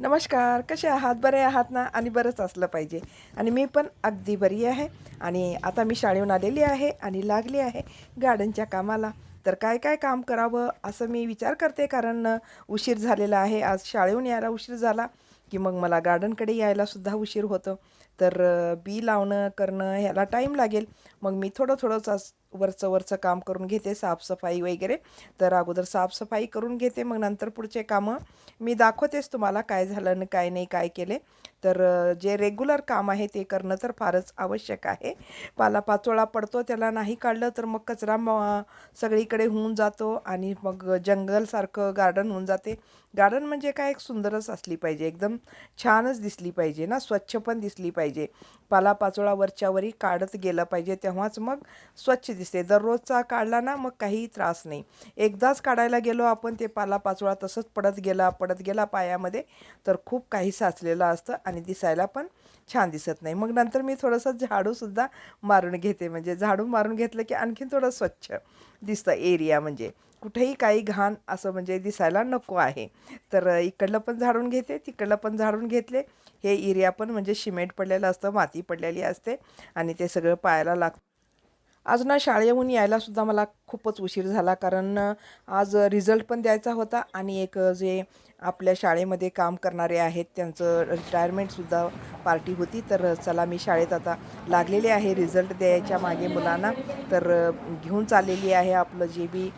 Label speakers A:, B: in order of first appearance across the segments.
A: नमस्कार कसे आहात? बरे आहात ना? आणि बरंच असलं पाहिजे. आणि मी पण अगदी बरी आहे. आणि आता मी शाळेहून आलेली आहे आणि लागली आहे गार्डनच्या कामाला. तर काय काय काम करावं असं मी विचार करते कारण उशीर झालेला आहे. आज शाळेहून यायला उशीर झाला की मग मला गार्डनकडे यायलासुद्धा उशीर होतो. तर बी लावणं करणं ह्याला टाईम लागेल. मग मी थोडं थोडंच वरचं वरचं काम करून घेते साफसफाई वगैरे. तर अगोदर साफसफाई करून घेते मग नंतर पुढचे कामं मी दाखवतेच तुम्हाला काय झालं आणि काय नाही काय केले. तर जे रेग्युलर काम आहे ते करणं तर फारच आवश्यक आहे. पालापाचोळा पडतो त्याला नाही काढलं तर मग कचरा म सगळीकडे होऊन जातो आणि मग जंगलसारखं गार्डन होऊन जाते. गार्डन म्हणजे काय? एक सुंदरच असली पाहिजे एकदम छानच दिसली पाहिजे ना स्वच्छ पण दिसली पाहिजे. पालापाचोळा वरच्यावरी काढत गेलं पाहिजे तेव्हाच मग स्वच्छ दिसते. दररोजचा काढला ना मग काही त्रास नाही. एकदाच काढायला गेलो आपण ते पालापाचोळा तसंच पडत गेला पडत गेला पायामध्ये तर खूप काही साचलेलं असतं आणि दिसायला पण छान दिसत नाही. मग नंतर मी थोडंसं झाडूसुद्धा मारून घेते. म्हणजे झाडू मारून घेतलं की आणखीन थोडं स्वच्छ दिसतं एरिया म्हणजे. कुठेही काही घाण असं म्हणजे दिसायला नको आहे. तर इकडलं पण झाडून घेते तिकडलं पण झाडून घेतले. हे एरिया पण म्हणजे सिमेंट पडलेलं असतं माती पडलेली असते आणि ते सगळं पायाला लागतं. आज ना शाळेहून यायला सुद्धा मला खूपच उशीर झाला कारण आज रिझल्ट पण द्यायचा होता आणि एक जे आपल्या शाळेमध्ये काम करणारे आहेत. त्यांचं रिटायरमेंटसुद्धा पार्टी होती. तर चला मी शाळेत आता लागलेले आहे. रिझल्ट द्यायच्या मागे मुलांना. तर घेऊन चाललेली आहे आपलं जे बी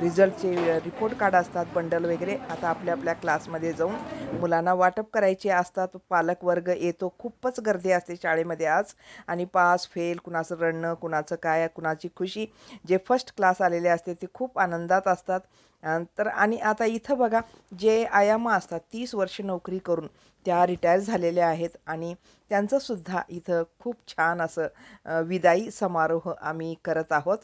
A: रिझल्टचे रिपोर्ट कार्ड असतात बंडल वगैरे. आता आपल्या आपल्या क्लासमध्ये जाऊन मुलांना वाटप करायचे असतात. पालक वर्ग येतो. खूपच गर्दी असते शाळेमध्ये आज. आणि पास फेल कुणाचं रडणं कुणाचं काय कुणाची खुशी. जे फर्स्ट क्लास आलेले असते ते खूप आनंदात असतात. तर आणि आता इथं बघा जे आयामा असतात तीस वर्ष नोकरी करून त्या रिटायर झालेल्या आहेत आणि त्यांचंसुद्धा इथं खूप छान असं विदाई समारोह आम्ही करत आहोत.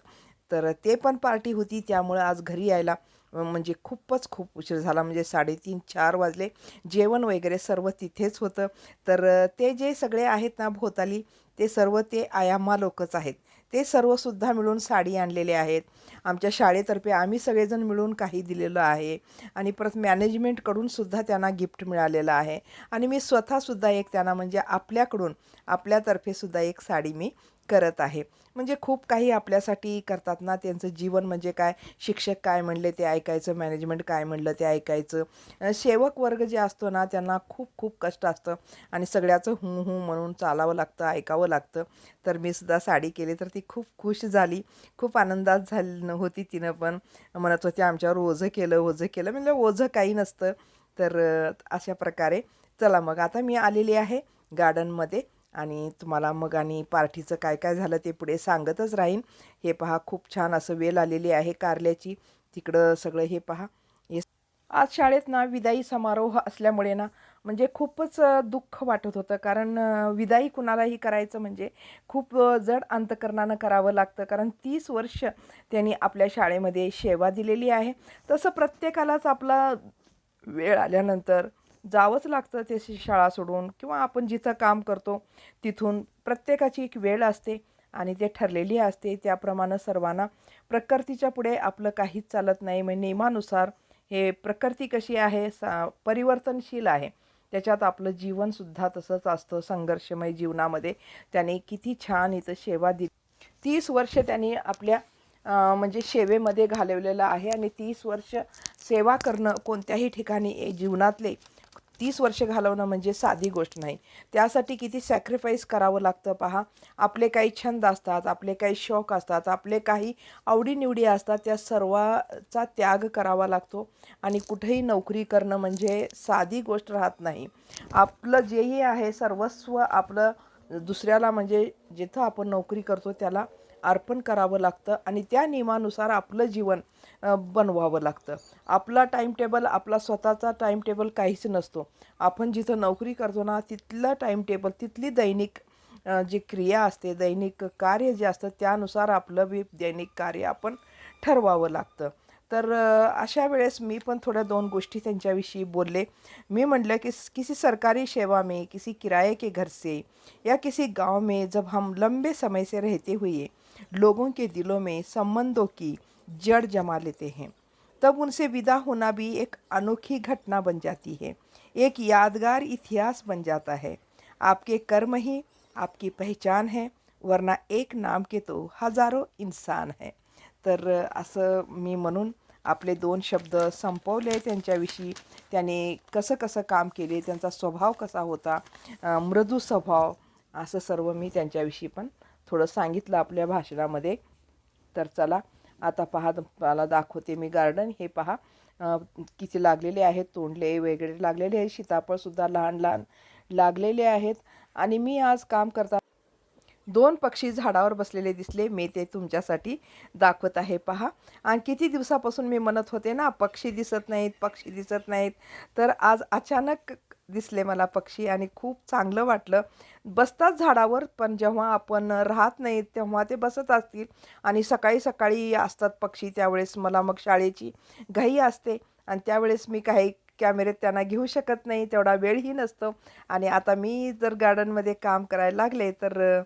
A: तर ते पण पार्टी होती त्यामुळं आज घरी यायला म्हणजे खूपच खूप उशीर झाला. म्हणजे साडेतीन चार वाजले. जेवण वगैरे सर्व तिथेच होतं. तर ते जे सगळे आहेत ना भोवताली ते सर्व ते आयामा लोकच आहेत. ते सर्वसुद्धा मिळून साडी आणलेले आहेत. आमच्या शाळेतर्फे आम्ही सगळेजण मिळून काही दिलेलं आहे. आणि परत मॅनेजमेंटकडून सुद्धा त्यांना गिफ्ट मिळालेलं आहे. आणि मी स्वतःसुद्धा एक त्यांना म्हणजे आपल्याकडून आपल्यातर्फे सुद्धा एक साडी मी करत आहे. म्हणजे खूप काही आपल्यासाठी करतात ना त्यांचं जीवन म्हणजे काय? शिक्षक काय म्हणले ते ऐकायचं मॅनेजमेंट काय म्हणलं ते ऐकायचं. सेवक वर्ग जे असतो ना त्यांना खूप खूप कष्ट असतं. आणि सगळ्याचं हूं हूं म्हणून चालावं लागतं ऐकावं लागतं. तर मी सुद्धा साडी केली तर ती खूप खुश झाली. खूप आनंदात झाली होती तिनं पण. म्हणत होती आमच्यावर ओझं केलं ओझं केलं. म्हणजे ओझं काही नसतं. तर अशा प्रकारे. चला मग आता मी आलेली आहे गार्डनमध्ये आणि तुम्हाला मग आणि पार्टीचं काय काय झालं ते पुढे सांगतच राहीन. हे पहा खूप छान असं वेल आलेली आहे कारल्याची. तिकडं सगळं हे पहा. हे आज शाळेत ना विदाई समारोह असल्यामुळे ना म्हणजे खूपच दुःख वाटत होतं. कारण विदाई कुणालाही करायचं म्हणजे खूप जड अंतकरणानं करावं लागतं. कारण तीस वर्ष त्यांनी आपल्या शाळेमध्ये सेवा दिलेली आहे. तसं प्रत्येकालाच आपला वेळ आल्यानंतर जावंच लागतं ते शाळा सोडून किंवा आपण जिथं काम करतो तिथून प्रत्येकाची एक वेळ असते आणि ते ठरलेली असते त्याप्रमाणे सर्वांना प्रकृतीच्या पुढे आपलं काहीच चालत नाही. म्हणजे नियमानुसार हे प्रकृती कशी आहे सा परिवर्तनशील आहे त्याच्यात आपलं जीवनसुद्धा तसंच असतं. संघर्षमय जीवनामध्ये त्याने किती छान इथं सेवा दिली. तीस वर्ष त्यांनी आपल्या म्हणजे सेवेमध्ये घालवलेलं आहे आणि तीस वर्ष सेवा करणं कोणत्याही ठिकाणी ए- जीवनातले तीस वर्ष घालवणं म्हणजे साधी गोष्ट नाही. त्यासाठी किती सॅक्रिफाईस करावं लागतं पहा. आपले काही छंद असतात आपले काही शौक असतात आपले काही आवडीनिवडी असतात त्या सर्वाचा त्याग करावा लागतो. आणि कुठेही नोकरी करणं म्हणजे साधी गोष्ट राहत नाही. आपलं जेही आहे सर्वस्व आपलं दुसऱ्याला म्हणजे जिथं आपण नोकरी करतो त्याला अर्पण करावं लागतं आणि त्या नियमानुसार आपलं जीवन बनवावं लागतं. आपला टाईमटेबल आपला स्वतःचा टाईमटेबल काहीच नसतो. आपण जिथं नोकरी करतो ना तिथलं टाईमटेबल तिथली दैनिक जी क्रिया असते दैनिक कार्य जे असतं त्यानुसार आपलं बी दैनिक कार्य आपण ठरवावं लागतं. तर अशा वेळेस मी पण थोड्या दोन गोष्टी त्यांच्याविषयी बोलले. मी म्हटलं कि किसी सरकारी सेवा में, किसी किराए के घर से या किसी गाँव में जब हम लंबे समय से रहते हुए लोगों के दिलों में संबंधों की जड़ जमा लेते हैं, तब उनसे विदा होना भी एक अनोखी घटना बन जाती है। एक यादगार इतिहास बन जाता है। आपके कर्म ही आपकी पहचान है, वरना एक नाम के तो हज़ारों इंसान है। तर असं मी म्हणून आपले दोन शब्द संपवले त्यांच्याविषयी. त्याने कसं कसं काम केले त्यांचा स्वभाव कसा होता मृदू स्वभाव असं सर्व मी त्यांच्याविषयी पण थोडं सांगितलं आपल्या भाषणामध्ये. तर चला आता पहा मला दाखवते मी गार्डन हे पहा किती लागलेले आहेत तोंडले वगैरे लागलेले आहेत सीताफळसुद्धा लहान लहान लागलेले आहेत. आणि मी आज काम करता दोन पक्षी झाडावर बसलेले दिसले. मी ते तुमच्यासाठी दाखवत आहे. पहा. आणि किती दिवसापासून मी म्हणत होते ना पक्षी दिसत नाहीत पक्षी दिसत नाहीत. तर आज अचानक दिसले मला पक्षी आणि खूप चांगलं वाटलं. बसतात झाडावर पण जेव्हा आपण राहत नाहीत तेव्हा ते बसत असतील. आणि सकाळी सकाळी असतात पक्षी त्यावेळेस मला मग शाळेची घाई असते. आणि त्यावेळेस मी काही कॅमेऱ्यात त्यांना घेऊ शकत नाही तेवढा वेळही नसतो. आणि आता मी जर गार्डनमध्ये काम करायला लागले तर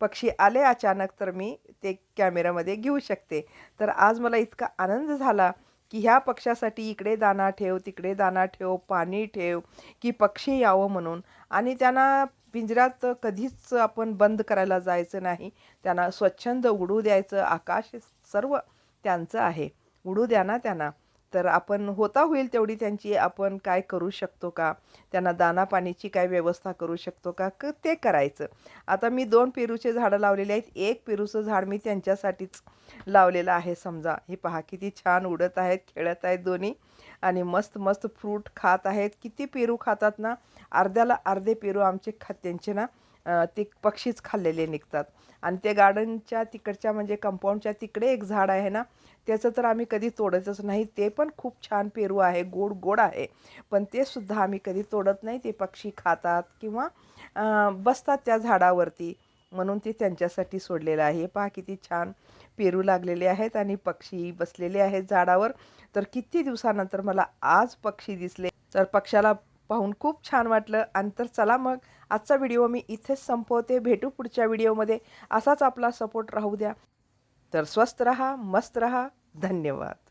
A: पक्षी आले अचानक तर मी ते कॅमेऱ्यामध्ये घेऊ शकते. तर आज मला इतका आनंद झाला की ह्या पक्षासाठी इकडे दाना ठेव तिकडे दाना ठेव पाणी ठेव की पक्षी यावं म्हणून. आणि त्यांना पिंजऱ्यात कधीच आपण बंद करायला जायचं नाही. त्यांना स्वच्छंद उडू द्यायचं आकाश सर्व त्यांचं आहे. उडू द्या ना त्यांना. तर आपण होता होईल तेवढी त्यांची आपण काय करू शकतो का? त्यांना दाना पाण्याची काय व्यवस्था करू शकतो का? क ते करायचं. आता मी दोन पेरूचे झाडं लावलेले आहेत. एक पेरूचं झाड मी त्यांच्यासाठीच लावलेलं आहे. समजा हे पहा किती छान उडत आहेत खेळत आहेत दोन्ही. आणि मस्त मस्त फ्रूट खात आहेत. किती पेरू खातात ना? अर्ध्याला अर्धे पेरू आमचे खात त्यांचे ना? ते पक्षीच खाल्लेले निघतात. आणि ते गार्डनच्या तिकडच्या म्हणजे कंपाऊंडच्या तिकडे एक झाड आहे ना त्याचं तर आम्ही कधी तोडतच नाही. ते पण खूप छान पेरू आहे गोड गोड आहे. पण ते सुद्धा आम्ही कधी तोडत नाही. ते पक्षी खातात किंवा बसतात त्या झाडावरती. म्हणून ते त्यांच्यासाठी सोडलेलं आहे. पहा किती छान पेरू लागलेले आहेत आणि पक्षी बसलेले आहेत झाडावर. तर किती दिवसानंतर मला आज पक्षी दिसले. तर पक्षाला पाहून खूप छान वाटलं. आणि तर चला मग. आजचा व्हिडिओ मी इथेच संपवते. भेटू पुढच्या व्हिडिओमध्ये असाच आपला सपोर्ट राहू द्या. तर स्वस्त रहा मस्त रहा. धन्यवाद.